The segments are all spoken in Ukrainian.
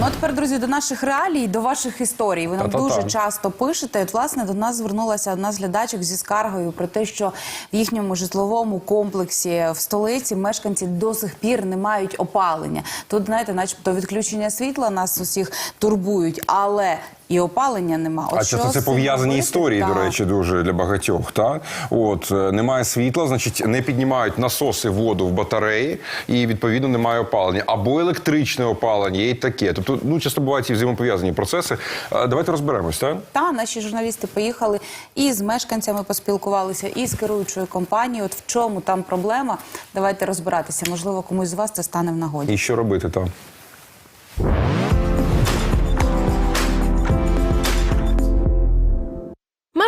Ну а тепер, друзі, до наших реалій, до ваших історій. Ви нам Та-та-та. дуже часто пишете. От, власне, до нас звернулася одна з глядачок зі скаргою про те, що в їхньому житловому комплексі в столиці мешканці до сих пір не мають опалення. Тут, знаєте, начебто відключення світла нас усіх турбують, але і опалення нема. От А часто це пов'язані історії, до речі, дуже для багатьох. Та от е, немає світла, значить не піднімають насоси воду в батареї, і відповідно немає опалення. Або електричне опалення, є і таке. Тобто, ну часто бувають ці взаємопов'язані процеси. Е, Давайте розберемось, так? Та наші журналісти поїхали і з мешканцями поспілкувалися, і з керуючою компанією. От в чому там проблема? Давайте розбиратися. Можливо, комусь з вас це стане в нагоді. І що робити там?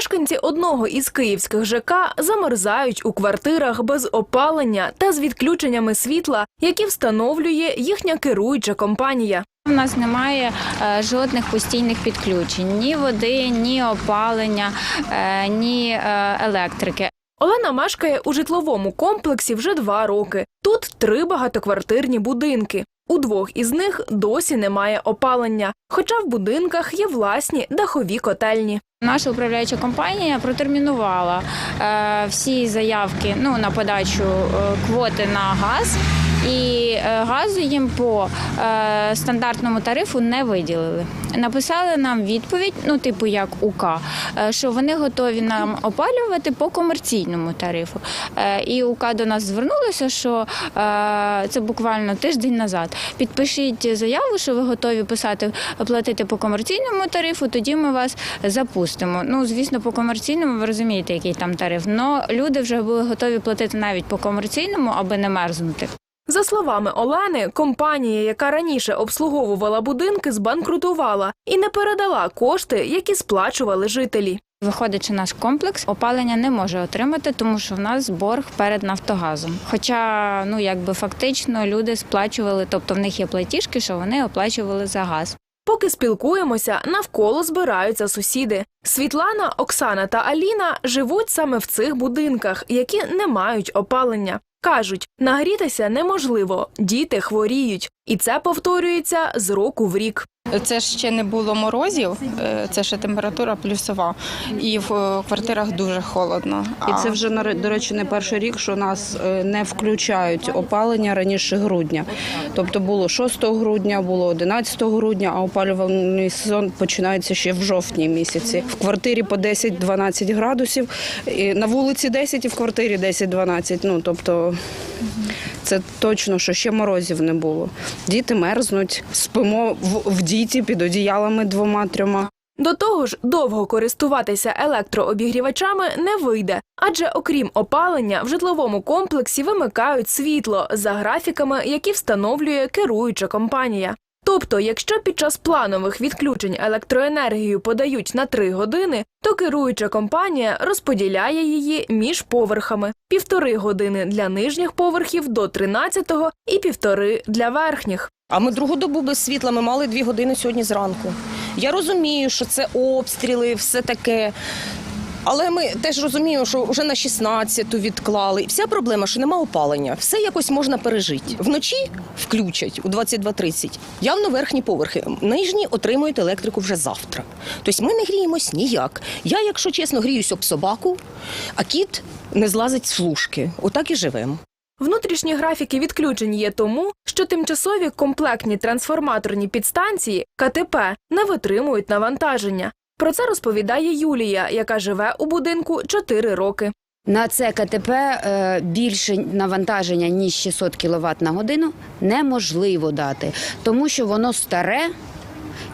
Мешканці одного із київських ЖК замерзають у квартирах без опалення та з відключеннями світла, які встановлює їхня керуюча компанія. У нас немає е, жодних постійних підключень: ні води, ні опалення, е, ні е, електрики. Олена мешкає у житловому комплексі вже два роки. Тут три багатоквартирні будинки. У двох із них досі немає опалення, хоча в будинках є власні дахові котельні. Наша управляюча компанія протермінувала е, всі заявки ну, на подачу е, квоти на газ, і е, газу їм по е, стандартному тарифу не виділили. Написали нам відповідь, ну типу як УК, е, що вони готові нам опалювати по комерційному тарифу. І УК до нас звернулося, що це буквально тиждень назад. Підпишіть заяву, що ви готові писати платити по комерційному тарифу, тоді ми вас запустимо. Ну, звісно, по комерційному ви розумієте, який там тариф. але люди вже були готові платити навіть по комерційному, аби не мерзнути. За словами Олени, компанія, яка раніше обслуговувала будинки, збанкрутувала і не передала кошти, які сплачували жителі. Виходячи наш комплекс, опалення не може отримати, тому що в нас борг перед Нафтогазом. Хоча, ну якби фактично люди сплачували, тобто в них є платіжки, що вони оплачували за газ. Поки спілкуємося, навколо збираються сусіди. Світлана, Оксана та Аліна живуть саме в цих будинках, які не мають опалення. Кажуть, нагрітися неможливо, діти хворіють, і це повторюється з року в рік. Це ж ще не було морозів, е, це ще температура плюсова, і в е, квартирах дуже холодно. І це вже до речі не перший рік, що нас е, не включають опалення раніше грудня. Тобто було 6 грудня, було 11 грудня, а опалювальний сезон починається ще в жовтні місяці. В квартирі по 10-12 градусів, і на вулиці 10 і в квартирі 10-12. Ну тобто це точно, що ще морозів не було. Діти мерзнуть, спимо в, в діті під одіялами двома-трьома. До того ж, довго користуватися електрообігрівачами не вийде, адже окрім опалення в житловому комплексі вимикають світло за графіками, які встановлює керуюча компанія. Тобто, якщо під час планових відключень електроенергію подають на 3 години, то керуюча компанія розподіляє її між поверхами: півтори години для нижніх поверхів до 13-го і півтори для верхніх. А ми другу добу без світла. Ми мали дві години сьогодні зранку. Я розумію, що це обстріли, все таке. Але ми теж розуміємо, що вже на 16-ту відклали. Вся проблема, що нема опалення. Все якось можна пережити. Вночі включать у 22.30. Явно верхні поверхи. Нижні отримують електрику вже завтра. Тобто ми не гріємось ніяк. Я, якщо чесно, гріюсь об собаку, а кіт не злазить з флушки. Отак і живемо. Внутрішні графіки відключень є тому, що тимчасові комплектні трансформаторні підстанції КТП не витримують навантаження. Про це розповідає Юлія, яка живе у будинку 4 роки. На це КТП е, більше навантаження ніж 600 кВт на годину неможливо дати, тому що воно старе.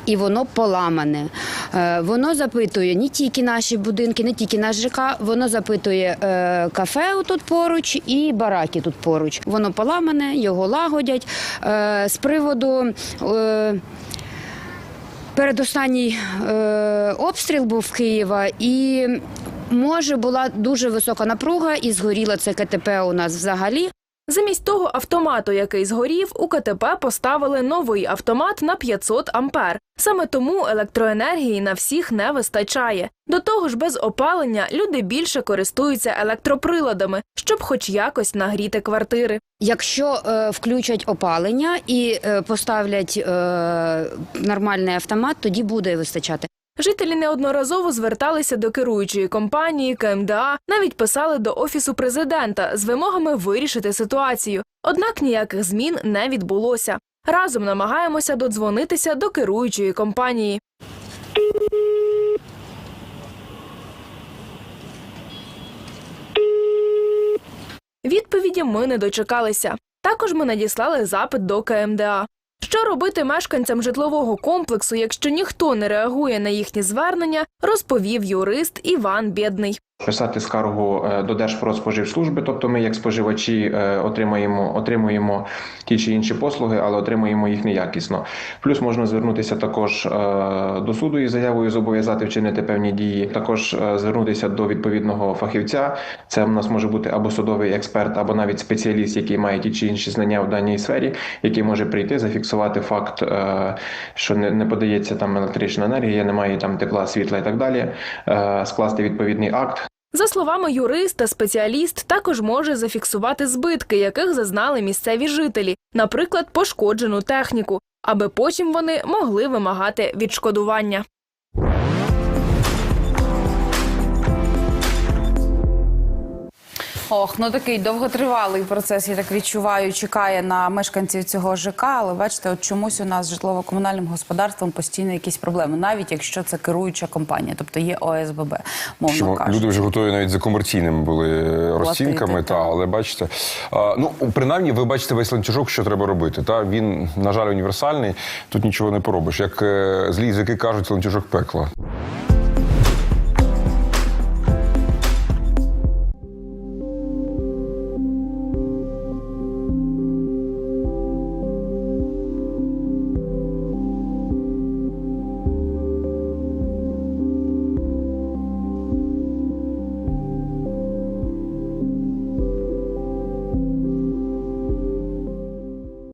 І воно поламане. Е, Воно запитує не тільки наші будинки, не тільки наш ЖК, воно запитує е, кафе тут поруч і бараки тут поруч. Воно поламане, його лагодять. З приводу передостанній е, обстріл був Києва і. Може, була дуже висока напруга і згоріла це КТП у нас взагалі. Замість того автомату, який згорів, у КТП поставили новий автомат на 500 ампер. Саме тому електроенергії на всіх не вистачає. До того ж, без опалення люди більше користуються електроприладами, щоб хоч якось нагріти квартири. Якщо е, включать опалення і е, поставлять е, нормальний автомат, тоді буде вистачати. Жителі неодноразово зверталися до керуючої компанії КМДА, навіть писали до офісу президента з вимогами вирішити ситуацію. Однак ніяких змін не відбулося. Разом намагаємося додзвонитися до керуючої компанії. Відповіді ми не дочекалися. Також ми надіслали запит до КМДА. Що робити мешканцям житлового комплексу, якщо ніхто не реагує на їхні звернення, розповів юрист Іван Бєдний. Писати скаргу е, до Держпродспоживслужби, тобто ми, як споживачі, е, отримаємо, отримуємо ті чи інші послуги, але отримуємо їх неякісно. Плюс можна звернутися також е, до суду із заявою зобов'язати вчинити певні дії. Також звернутися до відповідного фахівця. Це в нас може бути або судовий експерт, або навіть спеціаліст, який має ті чи інші знання в даній сфері, який може прийти, зафіксувати факт, що не, подається там електрична енергія, немає там тепла, світла і так е, скласти відповідний акт. За словами юриста, спеціаліст також може зафіксувати збитки, яких зазнали місцеві жителі, наприклад, пошкоджену техніку, аби потім вони могли вимагати відшкодування. Ох, ну такий довготривалий процес, я так відчуваю, чекає на мешканців цього ЖК. Але бачите, от чомусь у нас з житлово-комунальним господарством постійно якісь проблеми, навіть якщо це керуюча компанія, тобто є ОСББ, мовно Що кажучи. люди вже готові навіть за комерційними були розцінками, та але бачите, а, ну принаймні, ви бачите весь ланцюжок, що треба робити. Та він на жаль універсальний. Тут нічого не поробиш. Як е, злі язики кажуть, ланцюжок пекла.